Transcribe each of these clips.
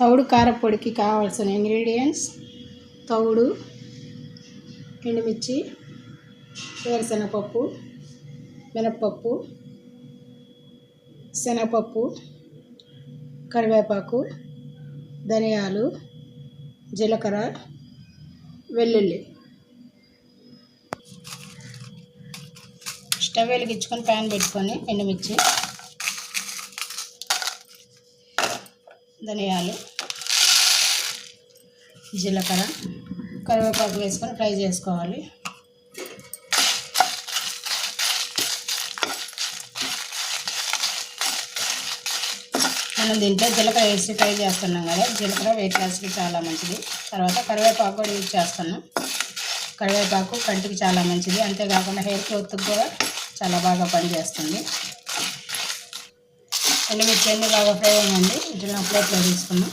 తౌడు కారపొడికి కావాల్సిన ఇంగ్రీడియంట్స్ తౌడు ఎండుమిర్చి వేరుశనగపప్పు మినప్పప్పు శనగపప్పు కరివేపాకు ధనియాలు జీలకర్ర వెల్లుల్లి. స్టవ్ వెలిగించుకొని ప్యాన్ పెట్టుకొని ఎండుమిర్చి. ధనియాలు జీలకర్ర కరివేపాకు వేసుకొని ఫ్రై చేసుకోవాలి. మనం దీంట్లో జీలకర్ర వేసి ఫ్రై చేస్తున్నాం కదా జీలకర్ర వెయిట్ లాస్కి చాలా మంచిది. తర్వాత కరివేపాకు కూడా యూజ్ చేస్తున్నాం. కరివేపాకు కంటికి చాలా మంచిది. అంతేకాకుండా హెయిర్ గ్రోత్కి కూడా చాలా బాగా పనిచేస్తుంది. ఎండుమిర్చి అన్ని బాగా ఫ్రై అయ్యండి ఇట్లా ప్లేట్లో తీసుకున్నాం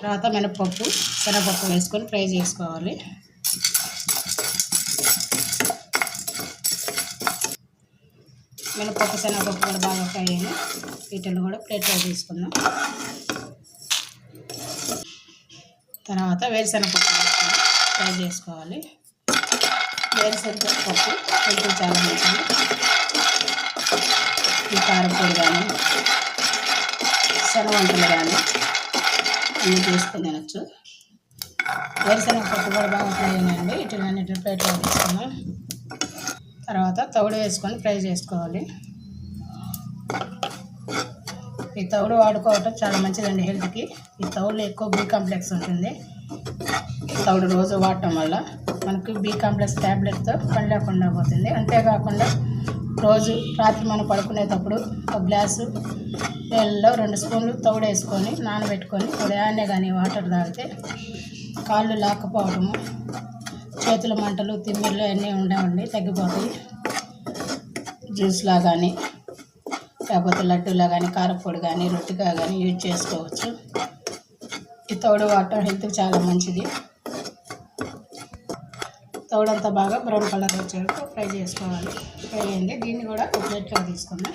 తర్వాత మినపప్పు శనగపప్పు వేసుకొని ఫ్రై చేసుకోవాలి. మినపప్పు శనగపప్పు కూడా బాగా ఫ్రై అయ్యి వీటిని కూడా ప్లేట్లో తీసుకుందాం. తర్వాత వేరుశనగపప్పు వేసుకొని ఫ్రై చేసుకోవాలి. వేరుశనగపప్పు కొంచెం చాలా మంచిది. ఈ కారపొడి కానీ శనవంతులు కానీ అన్నీ తీసుకుని తినచ్చు. వేరుశనగపప్పు కూడా బాగా ఫ్రై అయ్యండి ఇటులన్నిటి ప్లేట్లో తీసుకుందాం తర్వాత తవుడు వేసుకొని ఫ్రై చేసుకోవాలి. ఈ తవుడు వాడుకోవటం చాలా మంచిదండి హెల్త్కి. ఈ తవుడులో ఎక్కువ బీ కాంప్లెక్స్ ఉంటుంది. తవుడు రోజు వాడటం వల్ల మనకు బీ కాంప్లెక్స్ ట్యాబ్లెట్తో పని లేకుండా పోతుంది. అంతేకాకుండా రోజు రాత్రి మనం పడుకునేటప్పుడు ఒక గ్లాసు నీళ్ళలో రెండు స్పూన్లు తౌడు వేసుకొని నానబెట్టుకొని ఉదయాన్నే కానీ వాటర్ తాగితే కాళ్ళు లాక్కపోవడము చేతుల మంటలు తిమ్మిర్లు అన్నీ ఉండవండి తగ్గిపోతాయి. జ్యూస్లా కానీ లేకపోతే లడ్డూలా కానీ కారపొడి కానీ రొట్టిగా కానీ యూజ్ చేసుకోవచ్చు. ఈ తౌడు వాటర్ హెల్త్కి చాలా మంచిది. తౌడంతా బాగా బ్రౌన్ కలర్ వచ్చే వరకు ఫ్రై చేసుకోవాలి. ఫ్రై అయింది. దీన్ని కూడా ఒక ప్లేట్లో తీసుకుందాం.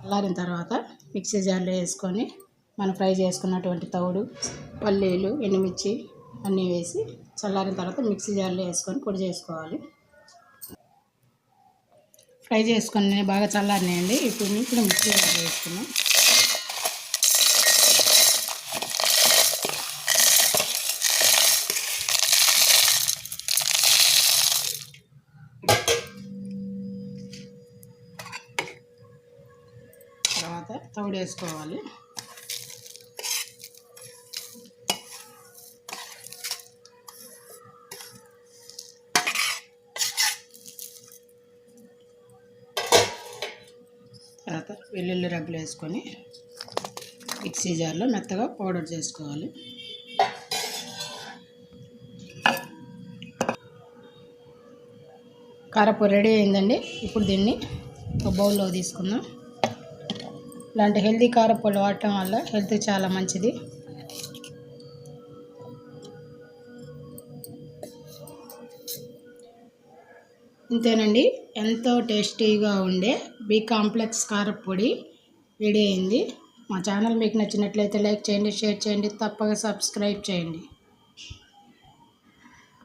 చల్లారిన తర్వాత మిక్సీ జార్లో వేసుకొని మనం ఫ్రై చేసుకున్నటువంటి తౌడు పల్లీలు ఎండుమిర్చి అన్నీ వేసి చల్లారిన తర్వాత మిక్సీ జార్లో వేసుకొని పొడి చేసుకోవాలి. ఫ్రై చేసుకొని బాగా చల్లారినాయండి. ఇప్పుడు ఇప్పుడు మిక్సీ జార్లో వేసుకున్నాం తర్వాత తౌడు వేసుకోవాలి. తర్వాత వెల్లుల్లి రబ్బులు వేసుకొని మిక్సీ జార్లో మెత్తగా పౌడర్ చేసుకోవాలి. కారపు రెడీ అయిందండి. ఇప్పుడు దీన్ని ఒక బౌల్లో తీసుకుందాం. ఇలాంటి హెల్తీ కారపొడి వాడటం వల్ల హెల్త్ చాలా మంచిది. ఇంతేనండి. ఎంతో టేస్టీగా ఉండే బీ కాంప్లెక్స్ కారపొడి రెడీ అయింది. మా ఛానల్ మీకు నచ్చినట్లయితే లైక్ చేయండి షేర్ చేయండి తప్పక సబ్స్క్రైబ్ చేయండి.